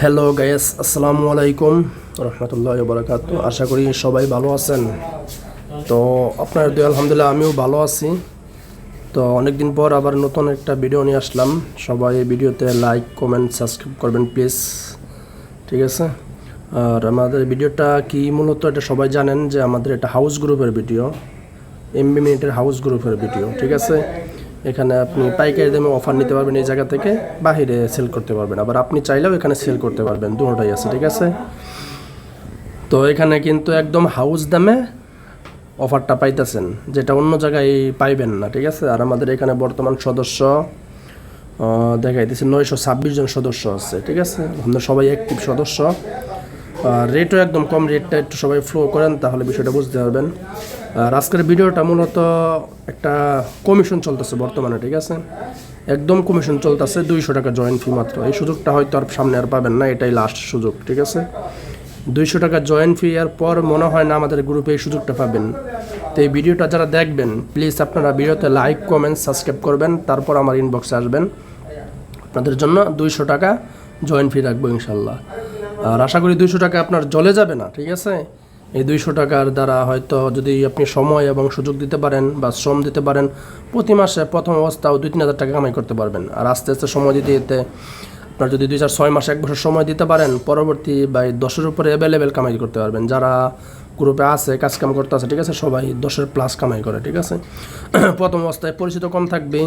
Hello guys আসসালামু আলাইকুম রহমতুল্লাহ বরাকাত আশা করি সবাই ভালো আছেন। তো আপনার দু আলহামদুলিল্লাহ, আমিও ভালো আছি। তো অনেকদিন পর আবার নতুন একটা ভিডিও নিয়ে আসলাম। সবাই ভিডিওতে লাইক কমেন্ট সাবস্ক্রাইব করবেন প্লিজ ঠিক আছে? আর আমাদের ভিডিওটা কি মূলত এটা সবাই জানেন যে আমাদের এটা হাউস গ্রুপের ভিডিও এমবি মিনিটের হাউস গ্রুপের ভিডিও ঠিক আছে? এখানে আপনি পাইকারি দামে অফার নিতে পারবেন এই জায়গা থেকে, বাহিরে সেল করতে পারবেন। আবার আপনি চাইলেও এখানে সেল করতে পারবেন দুটোটাই আছে, ঠিক আছে? তো এখানে কিন্তু একদম হাউস দামে অফারটা পাইতেছেন, যেটা অন্য জায়গায় পাইবেন না, ঠিক আছে? আর আমাদের এখানে বর্তমান সদস্য দেখাইতেছে, নয়শো ছাব্বিশ জন সদস্য আছে, ঠিক আছে? আমরা সবাই অ্যাক্টিভ সদস্য। রেটও একদম কম রেটটা একটু সবাই ফ্লো করেন, তাহলে বিষয়টা বুঝতে পারবেন। আর আজকের ভিডিওটা মূলত একটা কমিশন চলতেছে বর্তমানে, ঠিক আছে? একদম কমিশন চলতেছে দুইশো টাকা জয়েন্ট ফি মাত্র। এই সুযোগটা হয়তো আর সামনে আর পাবেন না, এটাই লাস্ট সুযোগ, ঠিক আছে? দুইশো টাকা জয়েন্ট ফি এর পর মনে হয় না আমাদের গ্রুপে এই সুযোগটা পাবেন। তো এই ভিডিওটা যারা দেখবেন প্লিজ আপনারা ভিডিওতে লাইক কমেন্ট সাবস্ক্রাইব করবেন, তারপর আমার ইনবক্সে আসবেন। আপনাদের জন্য দুইশো টাকা জয়েন্ট ফি রাখব ইনশাল্লাহ। আর আশা করি দুইশো টাকা আপনার জলে যাবে না, ঠিক আছে? এই দুইশো টাকার দ্বারা হয়তো যদি আপনি সময় এবং সুযোগ দিতে পারেন বা শ্রম দিতে পারেন, প্রতি মাসে প্রথম অবস্থাও দুই তিন হাজার টাকা কামাই করতে পারবেন। আর আস্তে আস্তে সময় দিতে দিতে আপনার যদি দুই চার, ছয় মাস এক বছর সময় দিতে পারেন, পরবর্তী বা দশের উপরে অ্যাভেলেবেল কামাই করতে পারবেন। যারা গ্রুপে আছে, কাজ কাম করতে আছে, ঠিক আছে? সবাই দশের প্লাস কামাই করে, ঠিক আছে? প্রথম অবস্থায় পরিচিত কম থাকবে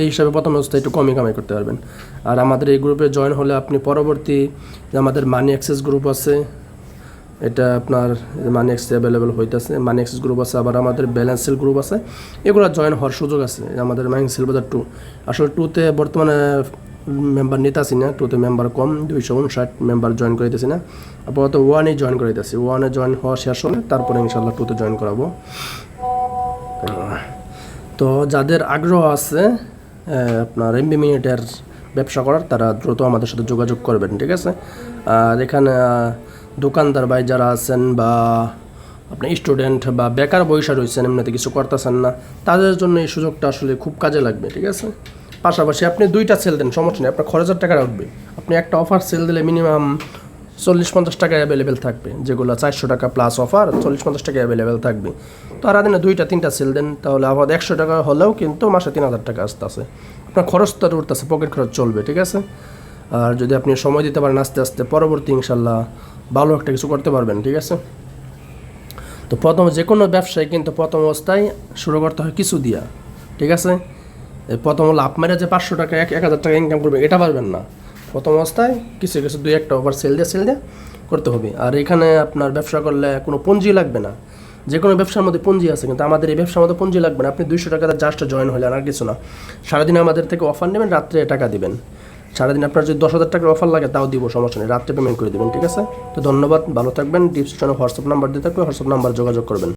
এই হিসাবে প্রথম অবস্থায় একটু কমই কামাই করতে পারবেন। আর আমাদের এই গ্রুপে জয়েন হলে আপনি পরবর্তী যে আমাদের মানি অ্যাক্সেস গ্রুপ আছে, এটা আপনার মানি এক্স অ্যাভেলেবেল হইতেছে। মানি এক্সেস গ্রুপ আছে, আবার আমাদের ব্যালেন্সেল গ্রুপ আছে। এগুলো জয়েন হওয়ার সুযোগ আছে আমাদের মাইন সিলবাজার টু আসলে টুতে বর্তমানে মেম্বার নিতেছি না টুতে মেম্বার কম, দুইশো উনষাট মেম্বার জয়েন করাইতেছি না। আপাতত ওয়ানে জয়েন করাইতেছি ওয়ানে জয়েন হওয়া শেষ হলে তারপরে ইনশাল্লাহ টুতে জয়েন করাবো। তো যাদের আগ্রহ আছে আপনার এমবি মিনিটের ব্যবসা করার, তারা দ্রুত আমাদের সাথে যোগাযোগ করবেন, ঠিক আছে? আর এখানে দোকানদার ভাই যারা আছেন বা আপনি স্টুডেন্ট বা বেকার বৈশা রয়েছেন, এমনিতে কিছু করতেছেন না, তাদের জন্য এই সুযোগটা আসলে খুব কাজে লাগবে, ঠিক আছে? পাশাপাশি আপনি দুইটা সেল দেন, সমস্যা নেই, আপনার খরচের টাকা উঠবে। আপনি একটা অফার সেল দিলে মিনিমাম চল্লিশ পঞ্চাশ টাকা অ্যাভেলেবেল থাকবে, যেগুলো চারশো টাকা প্লাস অফার চল্লিশ পঞ্চাশ টাকা অ্যাভেলেবেল থাকবে। তো আর দিনে দুইটা, তিনটা সেল দেন, তাহলে আবার একশো টাকা হলেও কিন্তু মাসে তিন হাজার টাকা আসতেছে। আপনার খরচ তো উঠতেছে পকেট খরচ চলবে, ঠিক আছে? আর যদি আপনি সময় দিতে পারেন আস্তে আস্তে, পরবর্তী ইনশাল্লাহ ভালো একটা কিছু করতে পারবেন, ঠিক আছে? তো প্রথম যে কোনো ব্যবসায় কিন্তু প্রথম অবস্থায় শুরু করতে হয় কিছু দিয়া, ঠিক আছে? প্রথম লাভ মেরে যে পাঁচশো টাকা, এক এক হাজার টাকা ইনকাম করবে এটা পারবেন না। প্রথম অবস্থায় কিছু কিছু দুই একটা ওভার সেল দিয়ে সেল দিয়ে করতে হবে। আর এখানে আপনার ব্যবসা করলে কোনো পুঁজি লাগবে না। যে কোনো ব্যবসার মধ্যে পুঁজি আছে, কিন্তু আমাদের এই ব্যবসার মধ্যে পুঁজি লাগবে না। আপনি দুইশো টাকা জাস্ট জয়েন হলেন আর কিছু না। সারাদিন আমাদের থেকে অফার নেবেন, রাত্রে টাকা দিবেন। সারাদিন আপনার যদি দশ হাজার টাকার অফার লাগে, তাও দিব, সমস্যা নেই। রাত্রে পেমেন্ট করে দেবেন, ঠিক আছে? তো ধন্যবাদ, ভালো থাকবেন। ডিসক্রিপশনে হোয়াটসঅ্যাপ নাম্বার দিয়ে থাকবে হোয়াটসঅ্যাপ নাম্বার যোগাযোগ করবেন।